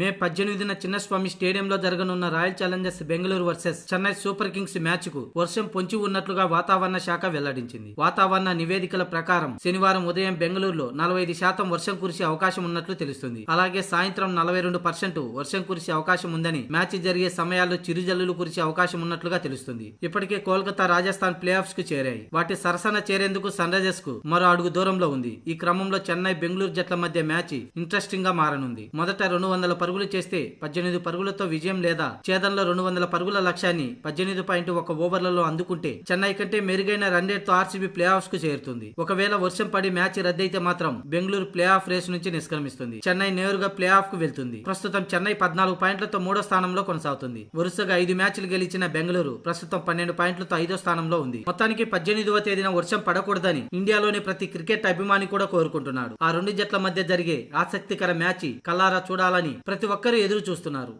మే పద్దెనిమిదిన చిన్నస్వామి స్టేడియంలో జరగనున్న Royal Challengers Bengaluru versus Chennai Super Kings మ్యాచ్కు వర్షం పొంచి ఉన్నట్లుగా వాతావరణ శాఖ వెల్లడించింది. వాతావరణ నివేదికల ప్రకారం శనివారం ఉదయం బెంగళూరులో నలభై ఐదు శాతం వర్షం కురిసే అవకాశం ఉన్నట్లు తెలుస్తుంది. అలాగే సాయంత్రం నలభై రెండు పర్సెంట్ వర్షం కురిసే అవకాశం ఉందని మ్యాచ్ జరిగే సమయాల్లో చిరుజల్లులు కురిసే అవకాశం ఉన్నట్లుగా తెలుస్తుంది. ఇప్పటికే కోల్కతా రాజస్థాన్ ప్లే ఆఫ్స్కు చేరాయి. వాటి సరసన చేరేందుకు సన్ రైజర్స్కు మరో అడుగు దూరంలో ఉంది. ఈ క్రమంలో చెన్నై బెంగళూరు జట్ల మధ్య మ్యాచ్ ఇంట్రెస్టింగ్గా మారనుంది. మొదట రెండు వందల పరుగులు చేస్తే పద్దెనిమిది పరుగులతో విజయం లేదా? ఛేదంలో రెండు వందల పరుగుల లక్ష్యాన్ని పద్దెనిమిది పాయింట్ ఒక ఓవర్లలో అందుకుంటే చెన్నై కంటే మెరుగైన రన్ రేట్తో ఆర్సీబీ ప్లే ఆఫ్స్కు చేరుతుంది. ఒకవేళ వర్షం పడి మ్యాచ్ రద్దయితే మాత్రం బెంగళూరు ప్లే ఆఫ్ రేస్ నుంచి నిష్క్రమిస్తుంది. చెన్నై నేరుగా ప్లే ఆఫ్కు వెళ్తుంది. ప్రస్తుతం చెన్నై పద్నాలుగు పాయింట్లతో మూడో స్థానంలో కొనసాగుతుంది. వరుసగా ఐదు మ్యాచ్లు గెలిచిన బెంగళూరు ప్రస్తుతం పన్నెండు పాయింట్లతో ఐదో స్థానంలో ఉంది. మొత్తానికి పద్దెనిమిదవ తేదీన వర్షం పడకూడదని ఇండియాలోని ప్రతి క్రికెట్ అభిమాని కూడా కోరుకుంటున్నాడు. ఆ రెండు జట్ల మధ్య జరిగే ఆసక్తికర మ్యాచ్ కల్లారా చూడాలని ప్రతి ఒక్కరూ ఎదురు చూస్తున్నారు.